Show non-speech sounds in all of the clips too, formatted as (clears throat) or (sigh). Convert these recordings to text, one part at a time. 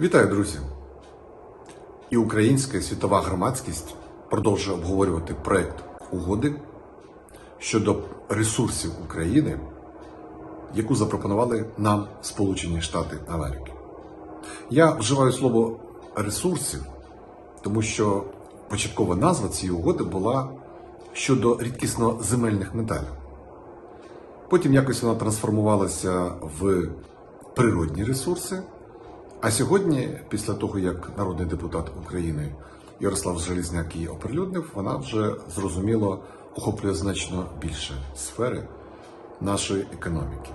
Вітаю, друзі! І українська і світова громадськість продовжує обговорювати проект угоди щодо ресурсів України, яку запропонували нам Сполучені Штати Америки. Я вживаю слово ресурсів, тому що початкова назва цієї угоди була щодо рідкісно земельних металів. Потім якось вона трансформувалася в природні ресурси. А сьогодні, після того, як народний депутат України Ярослав Железняк її оприлюднив, вона вже зрозуміло охоплює значно більше сфери нашої економіки.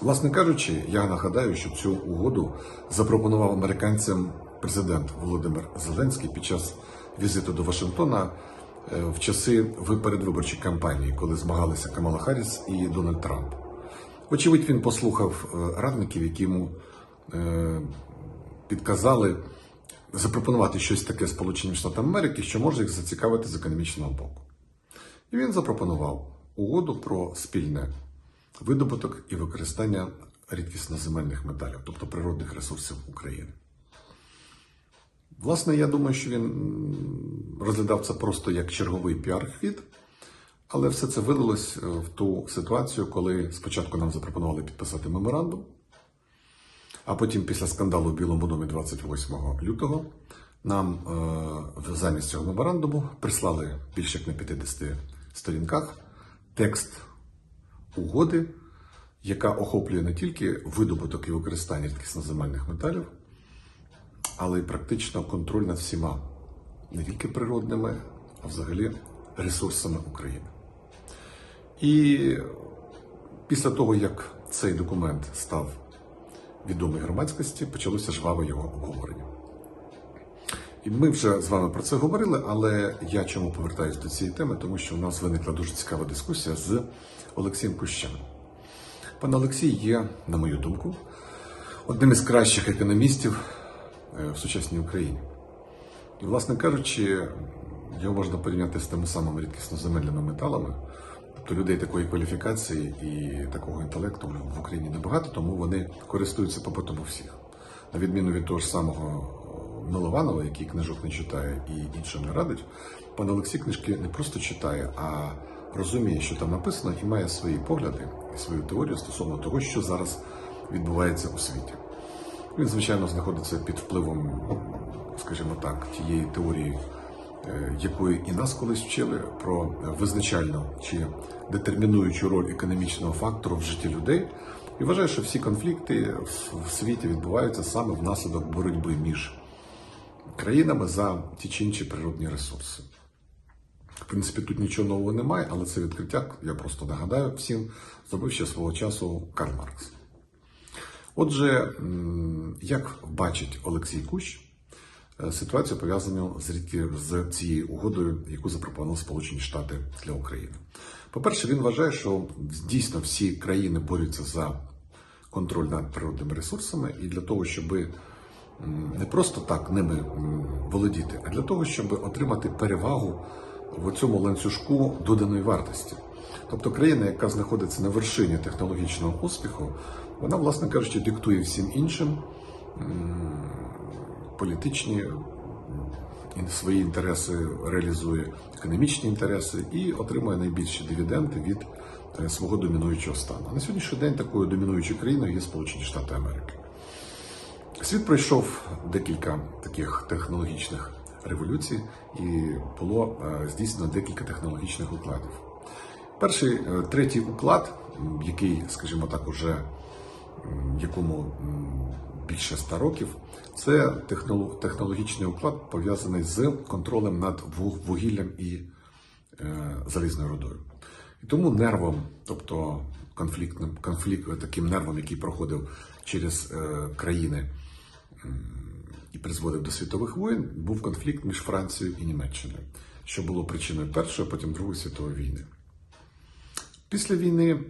Власне кажучи, я нагадаю, що цю угоду запропонував американцям президент Володимир Зеленський під час візиту до Вашингтона е, в часи передвиборчої кампанії, коли змагалися Камала Харріс і Дональд Трамп. Вочевидь, він послухав е, радників, які йому підказали запропонувати щось таке Сполученим Штатам Америки, що може їх зацікавити з економічного боку. І він запропонував угоду про спільне видобуток і використання рідкісноземельних металів, тобто природних ресурсів України. Власне, я думаю, що він розглядав це просто як черговий піар-хід, але все це вилилось е, в ту ситуацію, коли спочатку нам запропонували підписати меморандум, а потім, після скандалу в Білому домі 28 лютого, нам е, замість цього меморандуму прислали більше як на 50 сторінках текст угоди, яка охоплює не тільки видобуток і використання рідкісноземельних металів, але й практично контроль над всіма не тільки природними, а взагалі ресурсами України. І після того, як цей документ став відомий громадськості, почалося жваве його обговорення. І ми вже з вами про це говорили, але я чому повертаюся до цієї теми, тому що у нас виникла дуже цікава дискусія з Олексієм Кущем. Пан Олексій є, на мою думку, одним із кращих економістів е, в сучасній Україні. І, власне кажучи, його можна порівняти з тими самими рідкісноземельними металами. Тобто людей такої кваліфікації і такого інтелекту в Україні небагато, тому вони користуються попитом у всіх. На відміну від того ж самого Милованова, який книжок не читає і іншим не радить, пан Олексій книжки не просто читає, а розуміє, що там написано, і має свої погляди і свою теорію стосовно того, що зараз відбувається у світі. Він, звичайно, знаходиться під впливом, скажімо так, тієї теорії, е, якої і нас колись вчили про визначальну чи детермінуючу роль економічного фактору в житті людей. І вважає, що всі конфлікти в- світі відбуваються саме внаслідок боротьби між країнами за ті чи інші природні ресурси. В принципі, тут нічого нового немає, але це відкриття, я просто нагадаю всім, зробив ще свого часу Карл Маркс. Отже, як бачить Олексій Кущ е, ситуацію пов'язану з, цією угодою, яку запропонували Сполучені Штати для України? По-перше, він вважає, що дійсно всі країни борються за контроль над природними ресурсами, і для того, щоб не просто так ними володіти, а для того, щоб отримати перевагу в цьому ланцюжку доданої вартості. Тобто країна, яка знаходиться на вершині технологічного успіху, вона, власне кажучи, диктує всім іншим політичні свої інтереси, реалізує економічні інтереси і отримує найбільші дивіденди від е, свого домінуючого стану. На сьогоднішній день такою домінуючою країною є Сполучені Штати Америки. Світ пройшов декілька таких технологічних революцій, і було е, здійснено декілька технологічних укладів. Перший е, третій уклад, який, скажімо так, уже якому більше ста років, це технологічний уклад пов'язаний з контролем над вугіллям і е, залізною рудою. І тому нервом, тобто конфліктним конфлікт, таким нервом, який проходив через е, країни і призводив до світових воєн, був конфлікт між Францією і Німеччиною, що було причиною Першої, а потім Другої світової війни. Після війни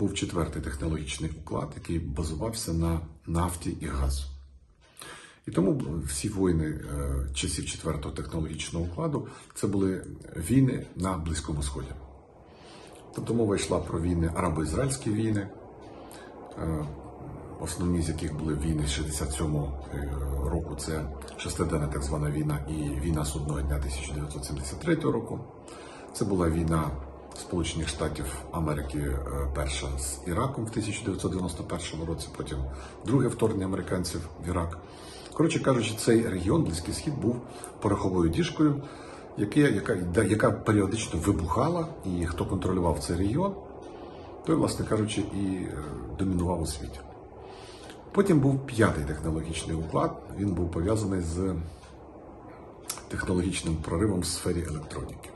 був четвертий технологічний уклад, який базувався на нафті і газу. І тому всі воїни е, часів четвертого технологічного укладу це були війни на Близькому Сході. Тобто мова йшла про війни арабо-ізраїльські війни, е, основні з яких були війни 67-го е, року. Це шестиденна так звана війна і війна судного дня 1973 року. Це була війна Сполучених Штатів Америки е, перша з Іраком в 1991 році, потім друге вторгнення американців в Ірак. Коротше кажучи, цей регіон, Близький Схід, був пороховою діжкою, яке, яка, яка періодично вибухала, і хто контролював цей регіон, той, власне кажучи, і е, домінував у світі. Потім був п'ятий технологічний уклад. Він був пов'язаний з технологічним проривом в сфері електроніки.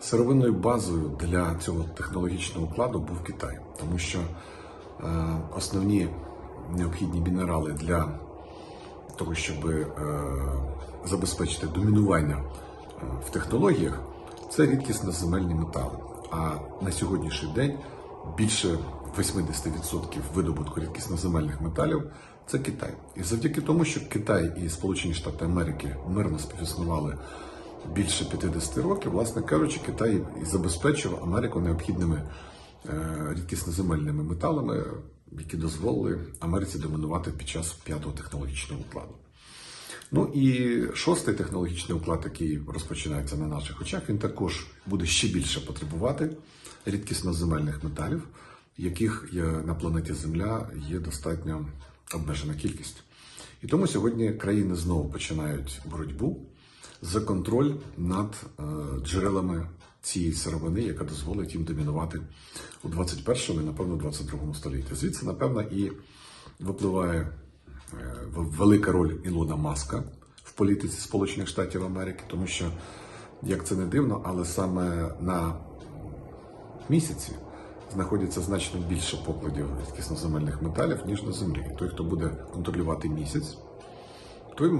Сировинною базою для цього технологічного укладу був Китай, тому що е, основні необхідні мінерали для того, щоб е, забезпечити домінування е, в технологіях, це рідкісно земельні метали. А на сьогоднішній день більше 80% видобутку рідкісноземельних металів це Китай. І завдяки тому, що Китай і Сполучені Штати Америки мирно співіснували більше 50 років, власне кажучи, Китай і забезпечував Америку необхідними е, рідкісноземельними металами, які дозволили Америці домінувати під час п'ятого технологічного укладу. Ну і шостий технологічний уклад, який розпочинається на наших очах, він також буде ще більше потребувати рідкісноземельних металів, яких на планеті Земля є достатньо обмежена кількість. І тому сьогодні країни знову починають боротьбу за контроль над е, джерелами цієї сировини, яка дозволить їм домінувати у 21 і, напевно, 22 столітті. Звідси, напевно, і випливає е, велика роль Ілона Маска в політиці Сполучених Штатів Америки, тому що, як це не дивно, але саме на місяці знаходиться значно більше покладів рідкісноземельних металів, ніж на землі. Той, хто буде контролювати місяць, той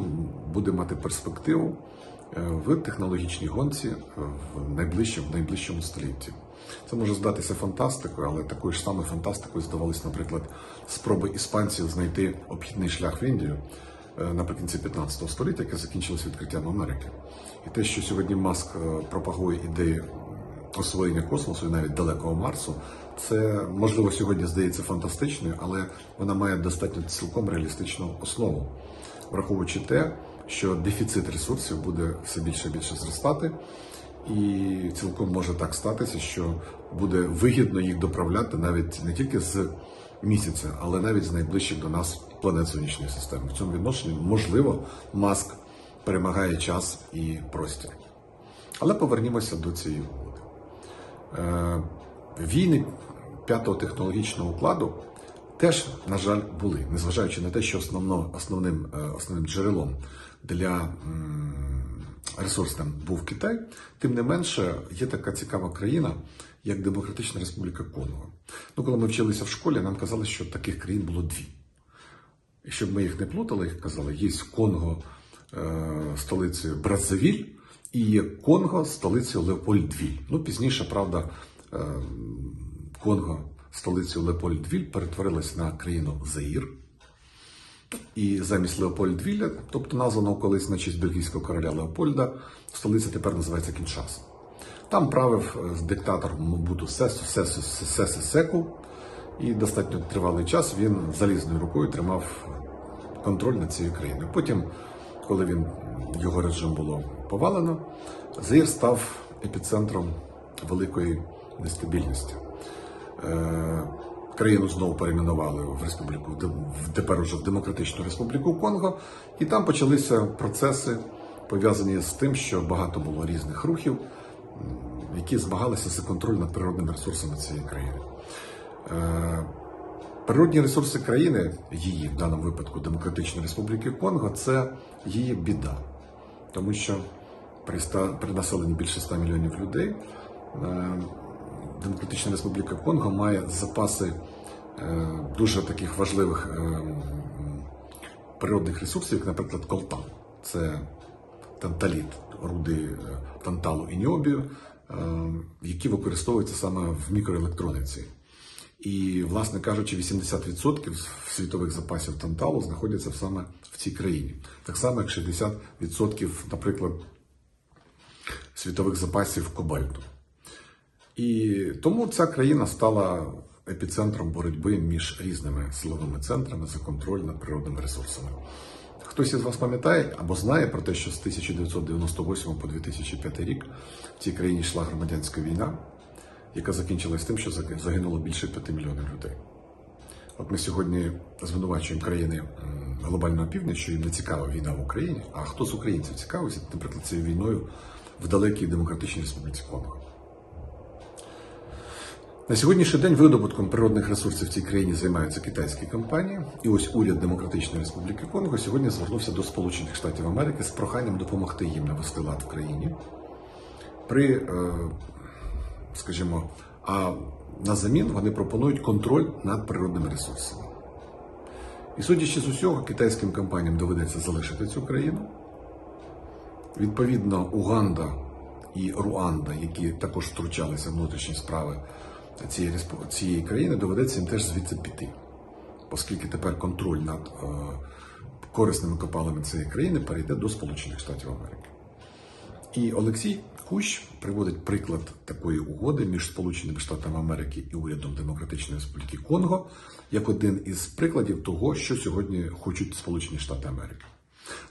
буде мати перспективу е, в технологічній гонці е, в найближчому, в найближчому столітті. Це може здатися фантастикою, але такою ж самою фантастикою здавались, наприклад, спроби іспанців знайти обхідний шлях в Індію е, наприкінці 15 століття, яке закінчилось відкриттям Америки. І те, що сьогодні Маск пропагує ідеї освоєння космосу і навіть далекого Марсу, це можливо сьогодні здається фантастичною, але вона має достатньо цілком реалістичну основу, враховуючи те, що дефіцит ресурсів буде все більше і більше зростати, і цілком може так статися, що буде вигідно їх доправляти навіть не тільки з місяця, але навіть з найближчих до нас планет сонячної системи. В цьому відношенні можливо маск перемагає час і простір. Але повернімося до цієї угоди. Е, Війни п'ятого технологічного укладу теж, на жаль, були, незважаючи на те, що основно, основним, е, основним джерелом для м, ресурсів був Китай, тим не менше є така цікава країна, як Демократична Республіка Конго. Ну, коли ми вчилися в школі, нам казали, що таких країн було дві. І щоб ми їх не плутали, їх казали, є Конго е, столицею Браззавіль і є Конго столицею Леопольдвіль. Ну, пізніше, правда, е, Конго столицею Леопольдвіль перетворилась на країну Заїр. І замість Леопольдвіля, тобто названого колись на честь бельгійського короля Леопольда, столиця тепер називається Кіншаса. Там правив е, диктатор Мобуту Сесу Сесу Сесе Секу, і достатньо тривалий час він залізною рукою тримав контроль над цією країною. Потім, коли він його режим було повалено, Заїр став епіцентром великої нестабільності. Е, Країну знову перейменували в республіку в тепер уже в Демократичну Республіку Конго, і там почалися процеси пов'язані з тим, що багато було різних рухів, які змагалися за контроль над природними ресурсами цієї країни. Е, Природні ресурси країни, її в даному випадку Демократичної Республіки Конго, це її біда, тому що при, населенні більше 100 мільйонів людей е, Демократична Республіка Конго має запаси е, дуже таких важливих е, природних ресурсів, як, наприклад, колтан. Це танталіт, руди е, танталу і ніобію, е, які використовуються саме в мікроелектроніці. І, власне кажучи, 80% світових запасів танталу знаходяться саме в цій країні. Так само, як 60%, наприклад, світових запасів кобальту. І тому ця країна стала епіцентром боротьби між різними силовими центрами за контроль над природними ресурсами. Хтось із вас пам'ятає або знає про те, що з 1998 по 2005 рік в цій країні йшла громадянська війна, яка закінчилась тим, що заги- загинуло більше 5 мільйонів людей. От ми сьогодні звинувачуємо країни глобального півдня, що їм не цікава війна в Україні. А хто з українців цікавиться, наприклад, цією війною в далекій демократичній республіці Конго? На сьогоднішній день видобутком природних ресурсів в цій країні займаються китайські компанії. І ось уряд Демократичної Республіки Конго сьогодні звернувся до Сполучених Штатів Америки з проханням допомогти їм навести лад в країні. При, е, скажімо, а на замін вони пропонують контроль над природними ресурсами. І судячи з усього, китайським компаніям доведеться залишити цю країну. Відповідно, Уганда і Руанда, які також втручалися в внутрішні справи цієї, цієї країни, доведеться їм теж звідси піти, оскільки тепер контроль над е, корисними копалами цієї країни перейде до Сполучених Штатів Америки. І Олексій Кущ приводить приклад такої угоди між Сполученими Штатами Америки і урядом Демократичної Республіки Конго як один із прикладів того, що сьогодні хочуть Сполучені Штати Америки.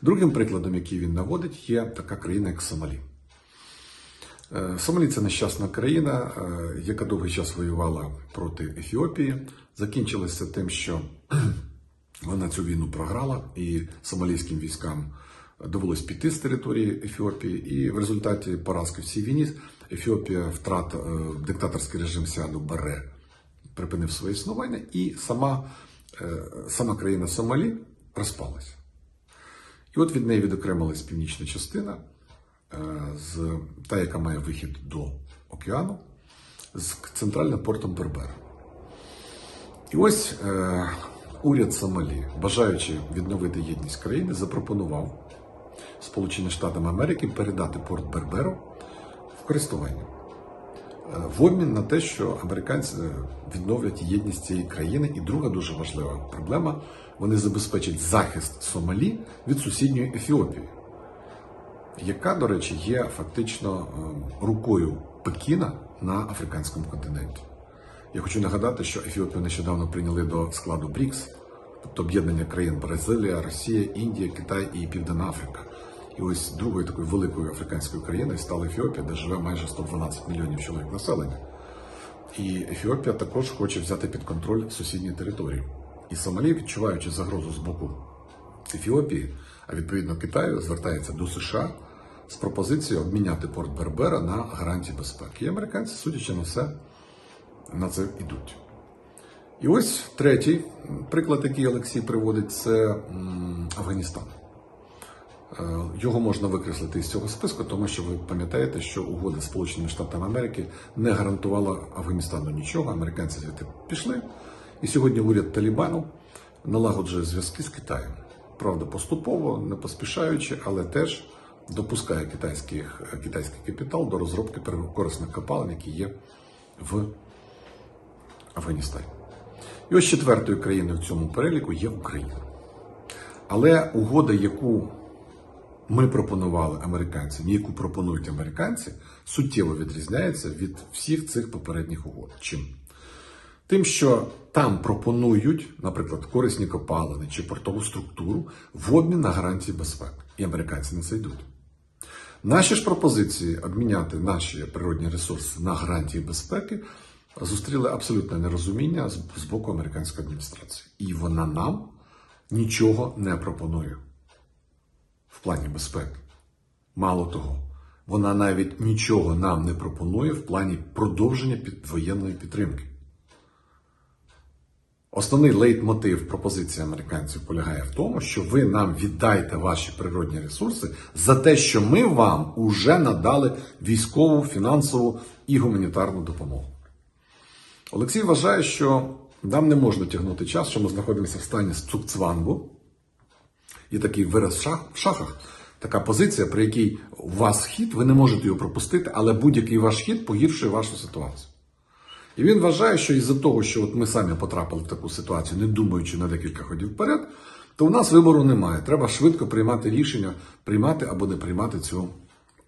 Другим прикладом, який він наводить, є така країна, як Сомалі. Е, Сомалі це нещасна країна, е, яка довгий час воювала проти Ефіопії. Закінчилося тим, що (clears throat) вона цю війну програла, і сомалійським військам довелось піти з території Ефіопії. І в результаті поразки в цій війні Ефіопія втрат е, диктаторський режим Сіаду Баре припинив своє існування, і сама, сама країна Сомалі розпалася. І от від неї відокремилась північна частина, з, та, яка має вихід до океану, з центральним портом Бербера. І ось е, уряд Сомалі, бажаючи відновити єдність країни, запропонував Сполученим Штатам Америки передати порт Берберу в користування. Е, В обмін на те, що американці відновлять єдність цієї країни, і друга дуже важлива проблема вони забезпечать захист Сомалі від сусідньої Ефіопії, яка, до речі, є фактично е, рукою Пекіна на африканському континенті. Я хочу нагадати, що Ефіопію нещодавно прийняли до складу БРІКС, тобто об'єднання країн Бразилія, Росія, Індія, Китай і Південна Африка. І ось другою такою великою африканською країною стала Ефіопія, де живе майже 112 мільйонів чоловік населення. І Ефіопія також хоче взяти під контроль сусідні території. І Сомалі, відчуваючи загрозу з боку Ефіопії, а відповідно Китаю, звертається до США з пропозицією обміняти порт Бербера на гарантії безпеки. І американці, судячи на все, на це йдуть. І ось третій приклад, який Олексій приводить, це Афганістан. Е, Його можна викреслити із цього списку, тому що ви пам'ятаєте, що угода Сполученими Штатами Америки не гарантувала Афганістану нічого. Американці звідти пішли. І сьогодні уряд Талібану налагоджує зв'язки з Китаєм. Правда, поступово, не поспішаючи, але теж допускає китайський, китайський капітал до розробки корисних копалин, які є в Афганістані. І ось четвертою країною в цьому переліку є Україна. Але угода, яку ми пропонували американцям, яку пропонують американці, суттєво відрізняється від всіх цих попередніх угод. Чим? Тим, що там пропонують, наприклад, корисні копалини чи портову структуру в обмін на гарантії безпеки. І американці на це йдуть. Наші ж пропозиції обміняти наші природні ресурси на гарантії безпеки зустріли абсолютне нерозуміння з боку американської адміністрації. І вона нам нічого не пропонує в плані безпеки. Мало того, вона навіть нічого нам не пропонує в плані продовження воєнної підтримки. Основний лейтмотив пропозиції американців полягає в тому, що ви нам віддайте ваші природні ресурси за те, що ми вам уже надали військову, фінансову і гуманітарну допомогу. Олексій вважає, що нам не можна тягнути час, що ми знаходимося в стані цукцвангу. Є такий вираз в, в шахах, така позиція, при якій у вас хід, ви не можете його пропустити, але будь-який ваш хід погіршує вашу ситуацію. І він вважає, що із-за того, що от ми самі потрапили в таку ситуацію, не думаючи на декілька ходів вперед, то у нас вибору немає. Треба швидко приймати рішення, приймати або не приймати цю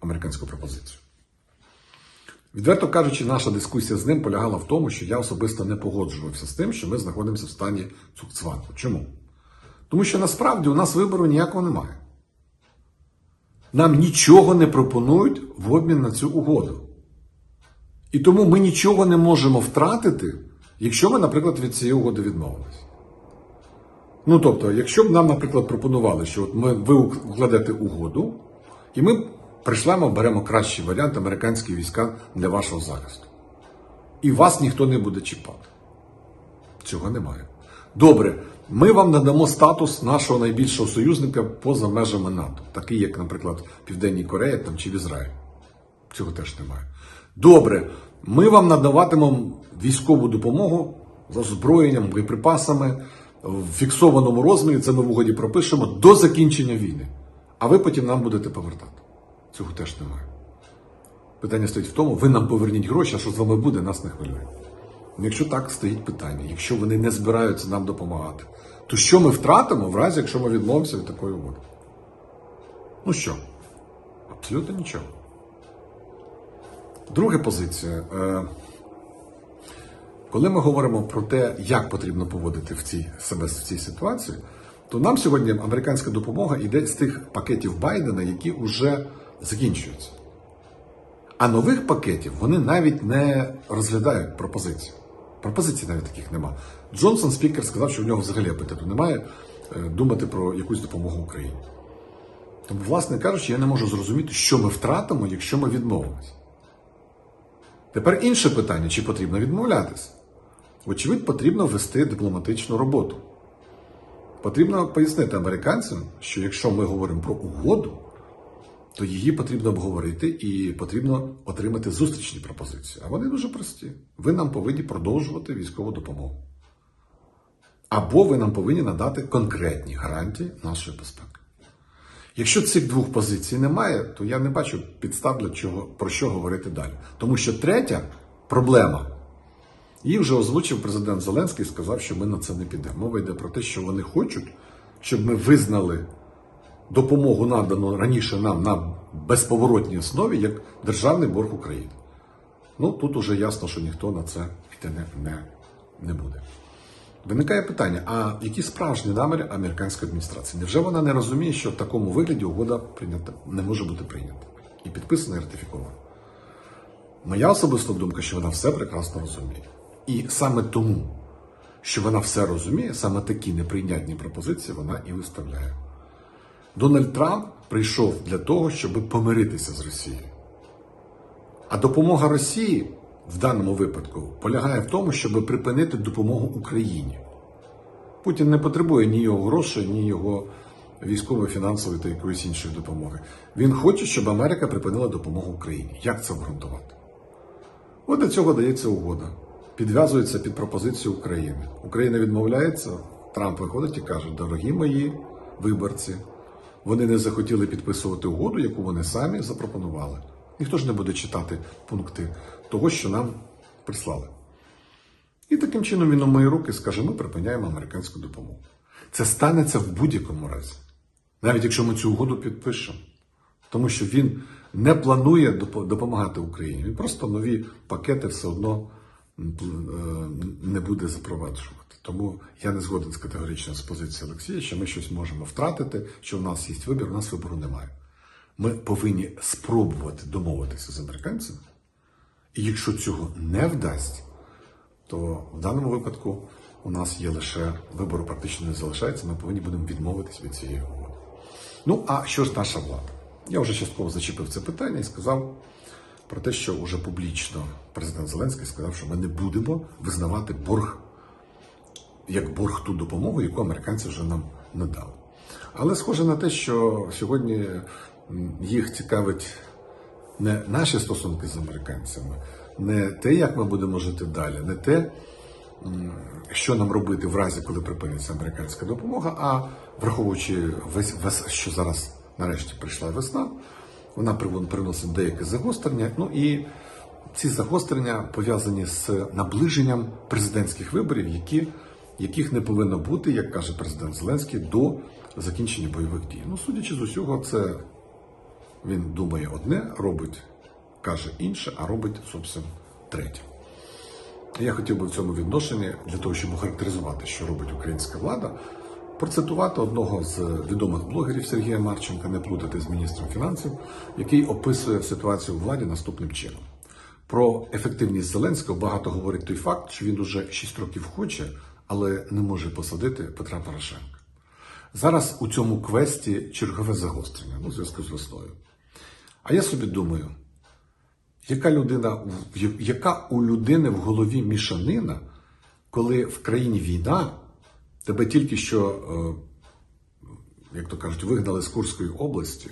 американську пропозицію. Відверто кажучи, наша дискусія з ним полягала в тому, що я особисто не погоджувався з тим, що ми знаходимося в стані цукцвангу. Чому? Тому що насправді у нас вибору ніякого немає. Нам нічого не пропонують в обмін на цю угоду. І тому ми нічого не можемо втратити, якщо ми, наприклад, від цієї угоди відмовилися. Ну тобто, якщо б нам, наприклад, пропонували, що от ми, ви укладете угоду, і ми прийшлемо, беремо кращий варіант американські війська для вашого захисту. І вас ніхто не буде чіпати. Цього немає. Добре, ми вам надамо статус нашого найбільшого союзника поза межами НАТО, такий, як, наприклад, Південній Кореї там, чи в Ізраїлі. Цього теж немає. Добре, ми вам надаватимемо військову допомогу з озброєнням, боєприпасами в фіксованому розмірі, це ми в угоді пропишемо до закінчення війни. А ви потім нам будете повертати. Цього теж немає. Питання стоїть в тому, ви нам поверніть гроші, а що з вами буде, нас не хвилює. Якщо так стоїть питання, якщо вони не збираються нам допомагати, то що ми втратимо в разі, якщо ми відмовимося від такої угоди? Ну що? Абсолютно нічого. Друга позиція. Е, Коли ми говоримо про те, як потрібно поводити в цій, себе в цій ситуації, то нам сьогодні американська допомога йде з тих пакетів Байдена, які вже закінчуються. А нових пакетів вони навіть не розглядають пропозиції. Пропозицій навіть таких нема. Джонсон, спікер, сказав, що в нього взагалі апетиту немає е, думати про якусь допомогу Україні. Тому, власне кажучи, я не можу зрозуміти, що ми втратимо, якщо ми відмовимося. Тепер інше питання: чи потрібно відмовлятися? Вочевидь, потрібно вести дипломатичну роботу. Потрібно пояснити американцям, що якщо ми говоримо про угоду, то її потрібно обговорити і потрібно отримати зустрічні пропозиції. А вони дуже прості. Ви нам повинні продовжувати військову допомогу. Або ви нам повинні надати конкретні гарантії нашої безпеки. Якщо цих двох позицій немає, то я не бачу підстав для чого про що говорити далі. Тому що третя проблема, її вже озвучив президент Зеленський і сказав, що ми на це не підемо. Мова йде про те, що вони хочуть, щоб ми визнали допомогу надану раніше нам на безповоротній основі як державний борг України. Ну тут уже ясно, що ніхто на це йти не, не, не буде. Виникає питання: а які справжні наміри американської адміністрації? Невже вона не розуміє, що в такому вигляді угода прийнята не може бути прийнята і підписана і ратифікована? Моя особиста думка, що вона все прекрасно розуміє. І саме тому, що вона все розуміє, саме такі неприйнятні пропозиції вона і виставляє. Дональд Трамп прийшов для того, щоб помиритися з Росією. А допомога Росії в даному випадку полягає в тому, щоб припинити допомогу Україні. Путін не потребує ні його грошей, ні його військової, фінансової та якоїсь іншої допомоги. Він хоче, щоб Америка припинила допомогу Україні. Як це обґрунтувати? От до цього дається угода. Підв'язується під пропозицію України. Україна відмовляється, Трамп виходить і каже: дорогі мої виборці, вони не захотіли підписувати угоду, яку вони самі запропонували. Ніхто ж не буде читати пункти того, що нам прислали. І таким чином він у мої руки скаже: ми припиняємо американську допомогу. Це станеться в будь-якому разі, навіть якщо ми цю угоду підпишемо. Тому що він не планує допомагати Україні. Він просто нові пакети все одно е, не буде запроваджувати. Тому я не згоден з категорично з позиції Олексія, що ми щось можемо втратити, що в нас є вибір, у нас вибору немає. Ми повинні спробувати домовитися з американцями. І якщо цього не вдасть, то в даному випадку у нас є лише вибору практично не залишається, ми повинні будемо відмовитись від цієї угоди. Ну, а що ж наша влада? Я вже частково зачепив це питання і сказав про те, що вже публічно президент Зеленський сказав, що ми не будемо визнавати борг як борг ту допомогу, яку американці вже нам надали. Але схоже на те, що сьогодні їх цікавить не наші стосунки з американцями, не те, як ми будемо жити далі, не те, що нам робити в разі, коли припиниться американська допомога, а враховуючи весь, весь що зараз нарешті прийшла весна, вона приносить деяке загострення. Ну і ці загострення пов'язані з наближенням президентських виборів, які, яких не повинно бути, як каже президент Зеленський, до закінчення бойових дій. Ну, судячи з усього, це він думає одне, робить каже інше, а робить зовсім третє. Я хотів би в цьому відношенні, для того, щоб охарактеризувати, що робить українська влада, процитувати одного з відомих блогерів Сергія Марченка, не плутати з міністром фінансів, який описує ситуацію у владі наступним чином. Про ефективність Зеленського багато говорить той факт, що він уже 6 років хоче, але не може посадити Петра Порошенка. Зараз у цьому квесті чергове загострення ну, в зв'язку з весною. А я собі думаю, яка людина, яка у людини в голові мішанина, коли в країні війна, тебе тільки що, е, як то кажуть, вигнали з Курської області,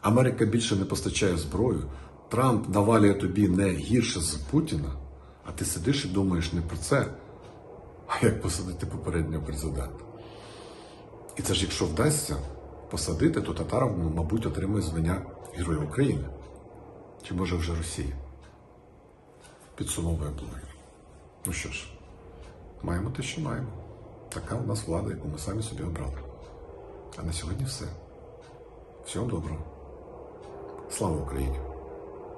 Америка більше не постачає зброю, Трамп навалює тобі не гірше з Путіна, а ти сидиш і думаєш не про це, а як посадити попереднього президента. І це ж якщо вдасться посадити, то Татаров, мабуть, отримує звання Героя України. Чи може вже Росія? Підсумовує блогер. Ну що ж, маємо те, що маємо. Така у нас влада, яку ми самі собі обрали. А на сьогодні все. Всього доброго. Слава Україні!